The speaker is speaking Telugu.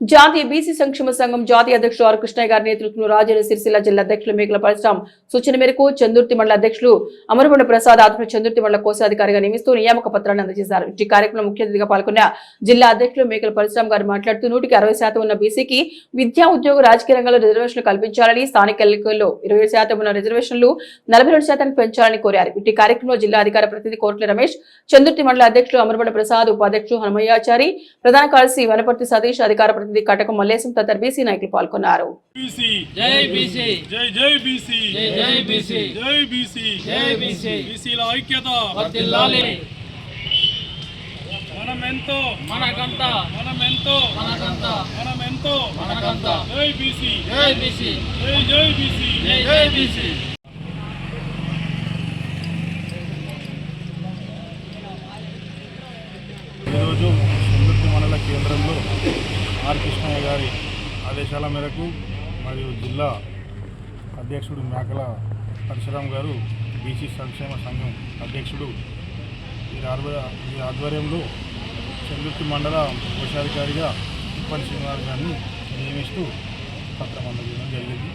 జాతీయ బీసీ సంక్షేమ సంఘం జాతీయ అధ్యక్షుడు ఆర్ కృష్ణయ్య గారి నేతృత్వంలో రాజన్న సిరిసిల్ల జిల్లా అధ్యక్షులు మేకల పరశురాం సూచన మేరకు చందుర్తి మండల అధ్యక్షులు అమరబండ ప్రసాద్ ఆత్మ చందుర్తి మండల కోశాధికారిగా నియమిస్తూ నియామక పత్రాన్ని అందజేశారు. ఈ కార్యక్రమం ముఖ్య అతిథిగా పాల్గొన్న జిల్లా అధ్యక్షులు మేకల పరశురాం గారు మాట్లాడుతూ నూటికి అరవై శాతం ఉన్న బీసీకి విద్యా ఉద్యోగ రాజకీయ రంగంలో రిజర్వేషన్లు కల్పించాలని స్థానిక ఎన్నికల్లో ఇరవై శాతం ఉన్న రిజర్వేషన్లు నలభై రెండు శాతానికి పెంచాలని కోరారు. ఇట్టి కార్యక్రమంలో జిల్లా అధికార ప్రతినిధి కోట్ల రమేష్ చందుర్తి మండల అధ్యక్షులు అమరబండ ప్రసాద్ ఉపాధ్యక్షులు హనుమయ్యాచారి ప్రధాన కార్యదర్శి వనపర్తి సతీష్ అధికార ప్రతినిధి కటకం మల్లేశం తదితర బీసీ నాయకులు పాల్గొన్నారు. బీసీ. జై బీసీ. జై జై బీసీ. జై జై బీసీ. జై బీసీ. జై బీసీ. బీసీల ఐక్యత. వర్ధిల్లాలి మనం ఎంతో మనకంత. మనం ఎంతో మనకంత. మనం ఎంతో మనకంత. జై బీసీ. జై బీసీ. జై జై బీసీ. జై జై బీసీ. ఆర్ కృష్ణయ్య గారి ఆదేశాల మేరకు మరియు జిల్లా అధ్యక్షుడు మేకల పరశురాం గారు బీసీ సంక్షేమ సంఘం అధ్యక్షుడు ఈ ఈ ఆధ్వర్యంలో చంద్రుతి మండల కోశాధికారిగా ఉప్పల్ శ్రీనివాస్ గారిని నియమిస్తూ పత్రం అందజేయడం జరిగింది.